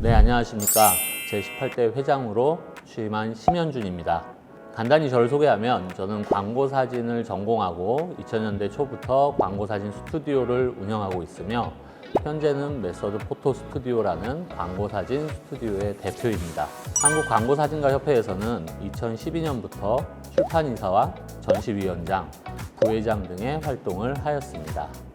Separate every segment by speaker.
Speaker 1: 네, 안녕하십니까. 제18대 회장으로 취임한 심현준입니다. 간단히 저를 소개하면 저는 광고 사진을 전공하고 2000년대 초부터 광고 사진 스튜디오를 운영하고 있으며 현재는 메서드 포토 스튜디오라는 광고 사진 스튜디오의 대표입니다. 한국 광고 사진가 협회에서는 2012년부터 출판이사와 전시위원장, 부회장 등의 활동을 하였습니다.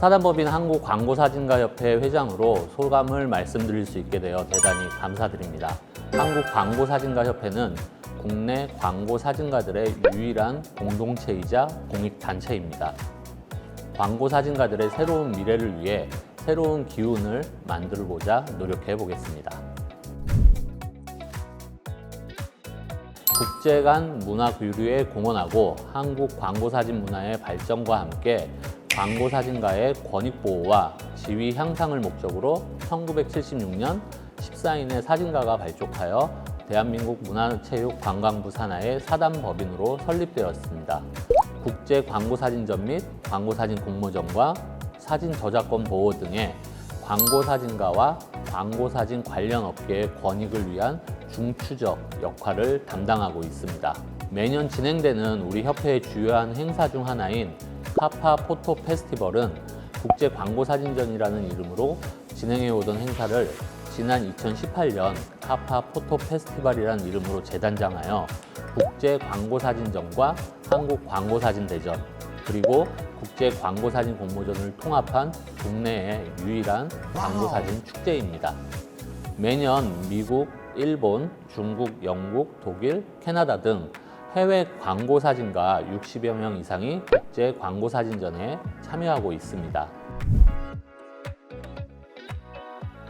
Speaker 1: 사단법인 한국 광고사진가협회 회장으로 소감을 말씀드릴 수 있게 되어 대단히 감사드립니다. 한국 광고사진가협회는 국내 광고사진가들의 유일한 공동체이자 공익단체입니다. 광고사진가들의 새로운 미래를 위해 새로운 기운을 만들고자 노력해 보겠습니다. 국제 간 문화 교류에 공헌하고 한국 광고 사진 문화의 발전과 함께 광고 사진가의 권익 보호와 지위 향상을 목적으로 1976년 14인의 사진가가 발족하여 대한민국 문화체육관광부 산하의 사단법인으로 설립되었습니다. 국제 광고 사진전 및 광고 사진 공모전과 사진 저작권 보호 등의 광고 사진가와 광고 사진 관련 업계의 권익을 위한 중추적 역할을 담당하고 있습니다. 매년 진행되는 우리 협회의 주요한 행사 중 하나인 카파 포토 페스티벌은 국제 광고 사진전이라는 이름으로 진행해 오던 행사를 지난 2018년 카파 포토 페스티벌이라는 이름으로 재단장하여 국제 광고 사진전과 한국 광고 사진 대전 그리고 국제 광고 사진 공모전을 통합한 국내의 유일한 광고 사진 축제입니다. 매년 미국, 일본, 중국, 영국, 독일, 캐나다 등 해외 광고 사진가 60여 명 이상이 국제 광고 사진전에 참여하고 있습니다.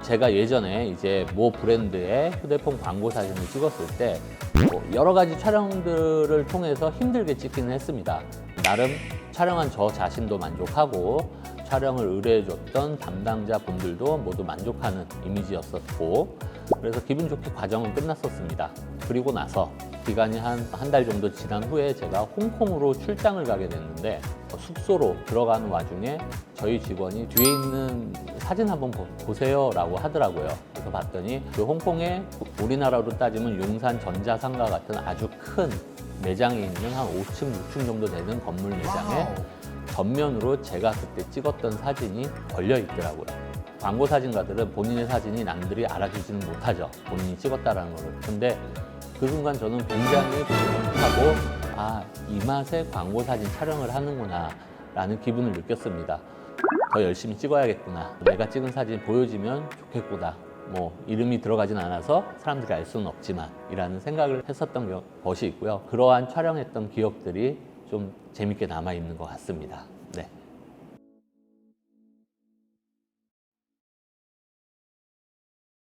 Speaker 1: 제가 예전에 이제 모 브랜드의 휴대폰 광고 사진을 찍었을 때뭐 여러 가지 촬영들을 통해서 힘들게 찍기는 했습니다. 나름 촬영한 저 자신도 만족하고 촬영을 의뢰해줬던 담당자 분들도 모두 만족하는 이미지였었고 그래서 기분 좋게 과정은 끝났었습니다. 그리고 나서 기간이 한 한 달 정도 지난 후에 제가 홍콩으로 출장을 가게 됐는데 숙소로 들어가는 와중에 저희 직원이 뒤에 있는 사진 한번 보- 보세요 라고 하더라고요. 그래서 봤더니 그 홍콩에 우리나라로 따지면 용산 전자상가 같은 아주 큰 매장에 있는 한 5층, 6층 정도 되는 건물 매장에 전면으로 제가 그때 찍었던 사진이 걸려 있더라고요. 광고 사진가들은 본인의 사진이 남들이 알아주지는 못하죠. 본인이 찍었다라는 거를. 근데 그 순간 저는 굉장히 뿌듯하고 아, 이 맛에 광고 사진 촬영을 하는구나 라는 기분을 느꼈습니다. 더 열심히 찍어야겠구나. 내가 찍은 사진 보여지면 좋겠구나. 뭐 이름이 들어가진 않아서 사람들이 알 수는 없지만 이라는 생각을 했었던 겨- 것이 있고요. 그러한 촬영했던 기억들이 좀 재밌게 남아 있는 것 같습니다. 네.